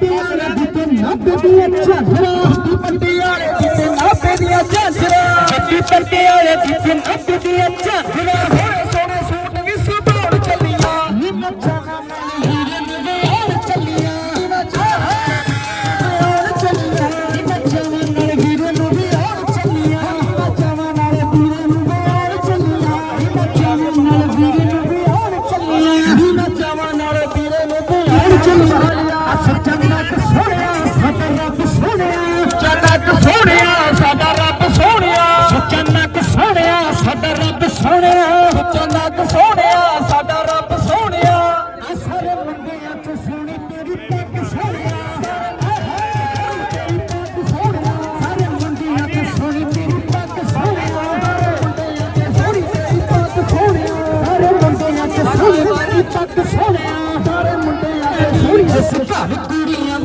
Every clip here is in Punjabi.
ਦੀਆਂ ਜਿੱਤੇ ਨਾਭੇ ਦੀਆਂ ਝਾਂਜਰਾ ਪੱਟੀ ਵਾਲੇ ਜਿੱਤੇ ਨਾਭੇ ਦੀਆਂ ਝਾਂਜਰਾ। ਪੱਟੀ ਵਾਲੇ ਜਿੱਤੇ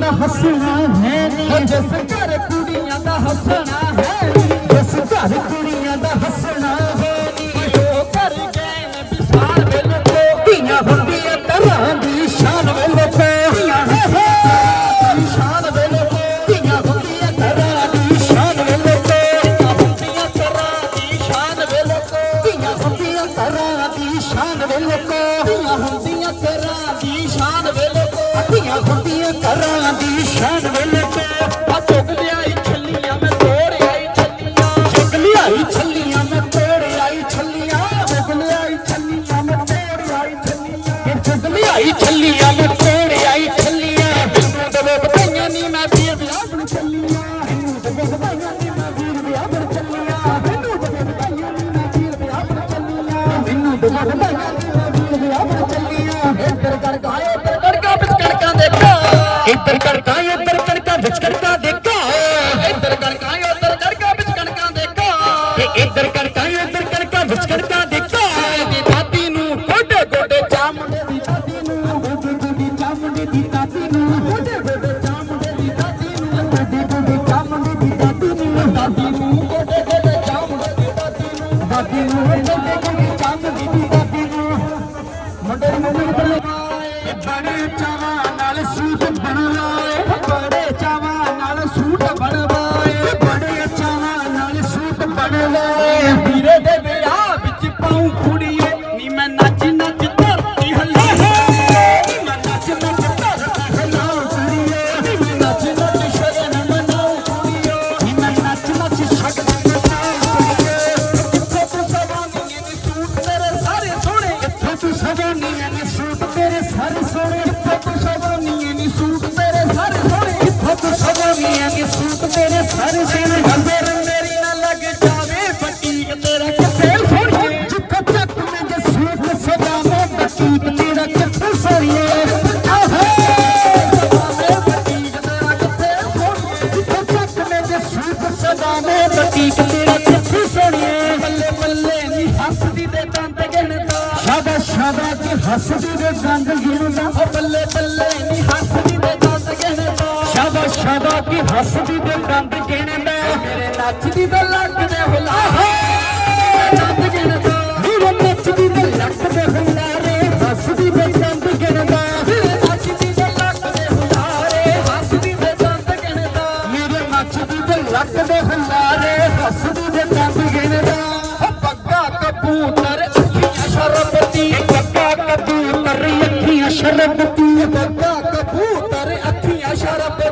ਦਾ ਹੱਸਣਾ ਹੈ ਨਹੀਂ ਜਿਸ ਘਰ ਕੁੜੀਆਂ ਦਾ ਹੱਸਣਾ ਹੈ। ਜਿਸ ਘਰ ਕੁੜੀਆਂ ਦਾ ਹੱਸਣਾ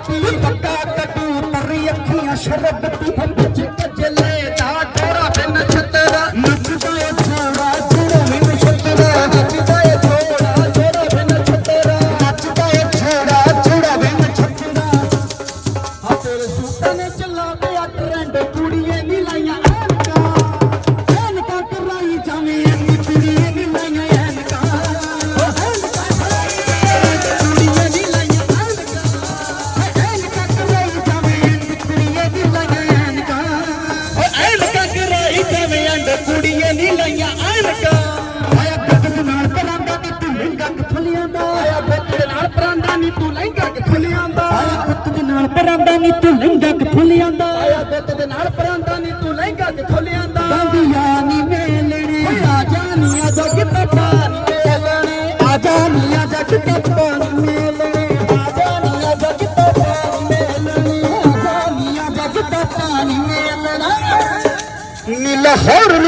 ਬੱਕਾ ਕੱਟੂ ਪਰੀ ਅੱਖੀਆਂ ਸ਼ਰਬ ਪੀ ਨਾਲ ਪਰਾਂਦਾ ਨਹੀਂ ਤੂੰ ਲਹਿੰਗਾ ਕਿੱਥੋਂ ਲਿਆਂਦਾ? ਬੰਦੀਆਂ ਨਹੀਂ ਮੇਲਣੇ ਆ ਜਾਨੀਆਂ ਜੱਗ ਤੇ ਪਾਣ ਮੇਲਣੇ। ਆ ਜਾਨੀਆਂ ਜੱਗ ਤੇ ਪਾਣ ਮੇਲਣੇ। ਆ ਜਾਨੀਆਂ ਜੱਗ ਤੇ ਪਾਣ ਮੇਲਣੇ। ਆ ਜਾਨੀਆਂ ਜੱਗ ਤੇ ਪਾਣ ਮੇਲਣਾ। ਨੀਲਾ ਹੋਰ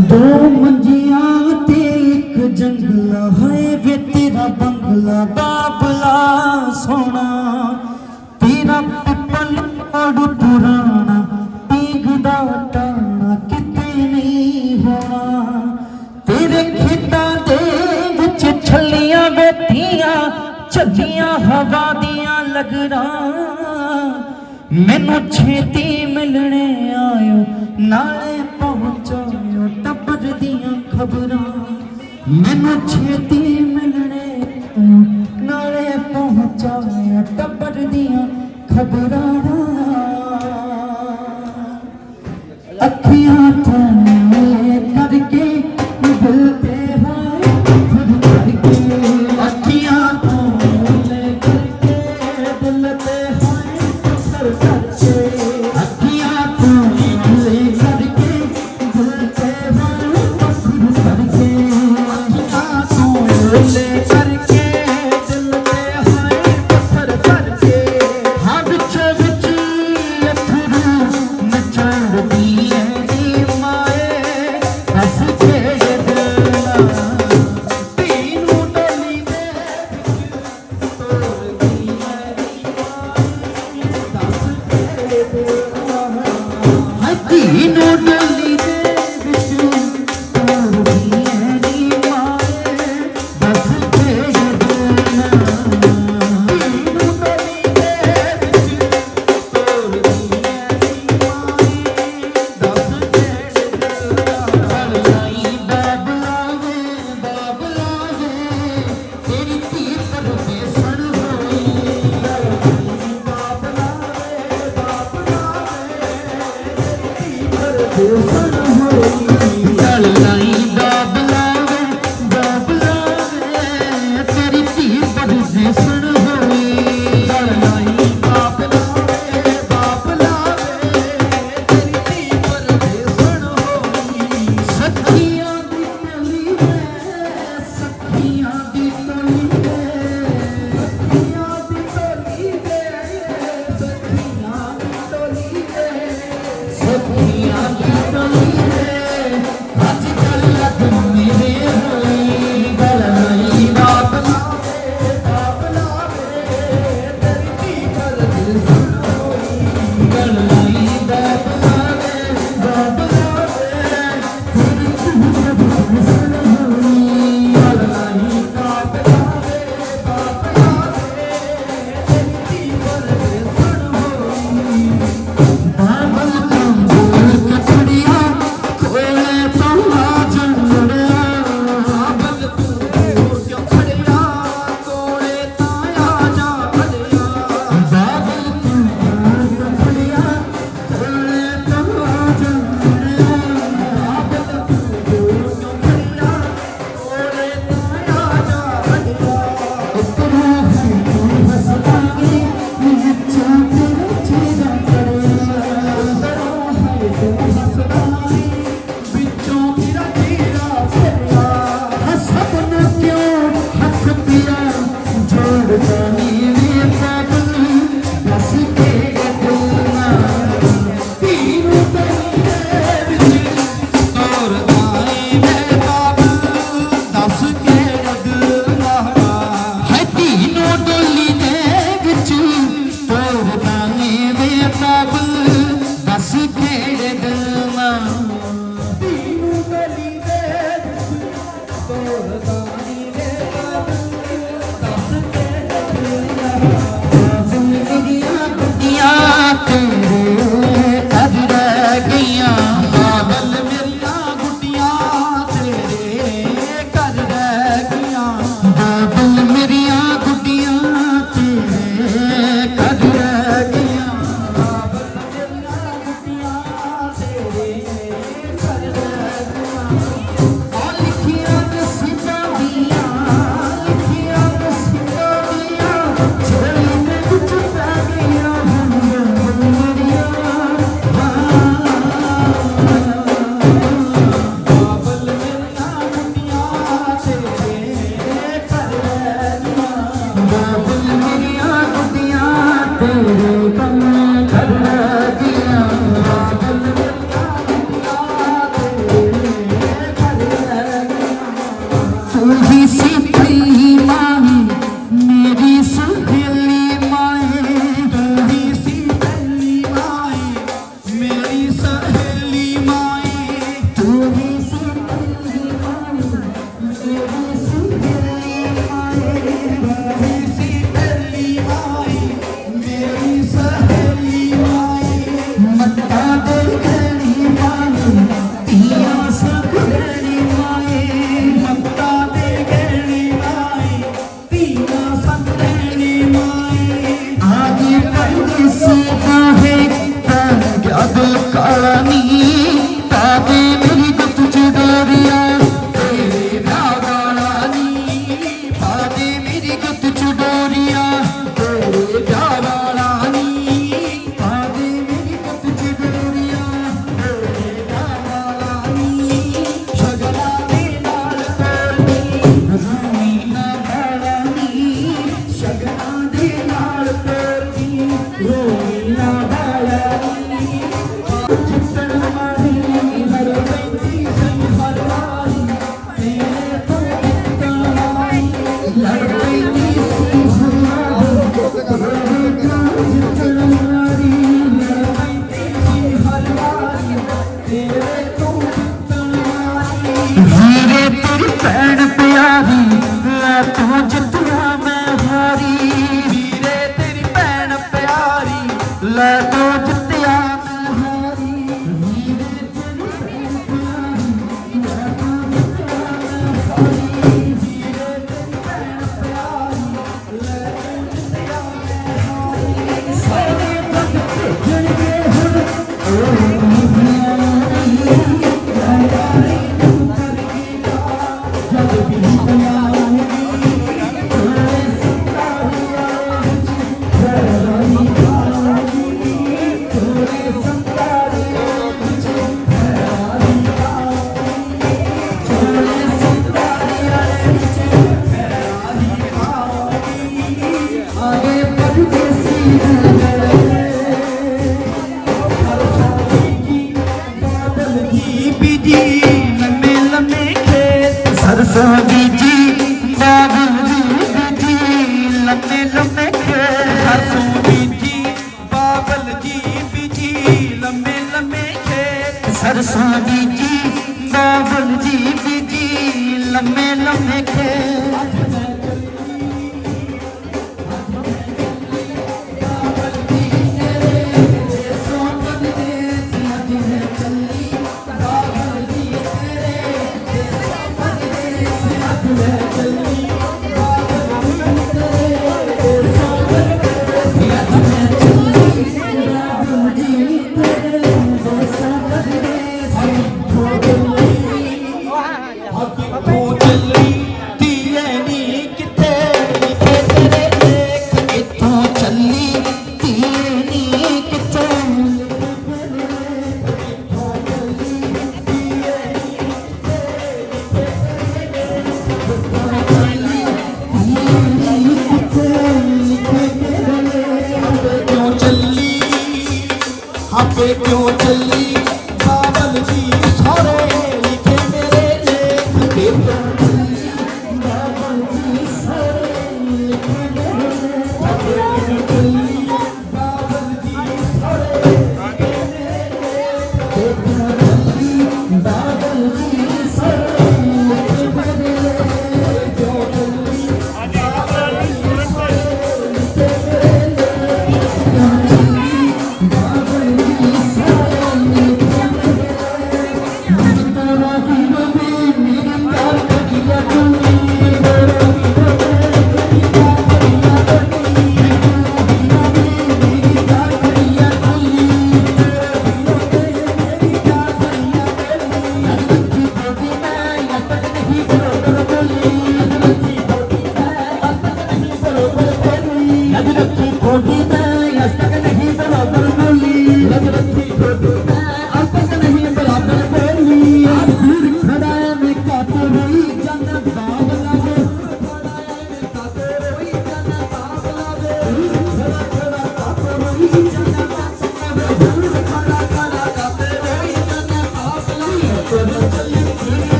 ਦੋ ਮੰਜੀਆਂ ਤੇ ਇੱਕ ਜੰਗਲਾ ਹੋਏ ਵੇ ਤੇਰਾ ਬੰਗਲਾ, ਬਾਬਲਾ ਸੋਣਾ ਤੇਰਾ ਪੱਪਲ ਅੜੂ ਪੁਰਾਣਾ ਟਿਕਦਾ ਟਾਣਾ ਕਿਤੇ ਨਹੀਂ ਹੋਣਾ। ਤੇਰੇ ਖੇਤਾਂ ਦੇ ਵਿੱਚ ਛੱਲੀਆਂ ਬੈਠੀਆਂ ਛੱਲੀਆਂ ਹਵਾ ਦੀਆਂ ਲਗਣਾ ਮੈਨੂੰ ਛੇਤੀ ਮਿਲਣੇ ਆਇਓ, ਨਾਲੇ ਪਹੁੰਚੋ। ਖਬਰਾਂ ਮੈਨੂੰ ਛੇਤੀ ਮਿਲਣੇ ਨਾਲੇ ਪਹੁੰਚਾਇਆ ਟੱਬਰ ਦੀਆਂ ਖਬਰਾਂ ਅੱਖੀਆਂ ਸਖੀਆਂ ਦੀ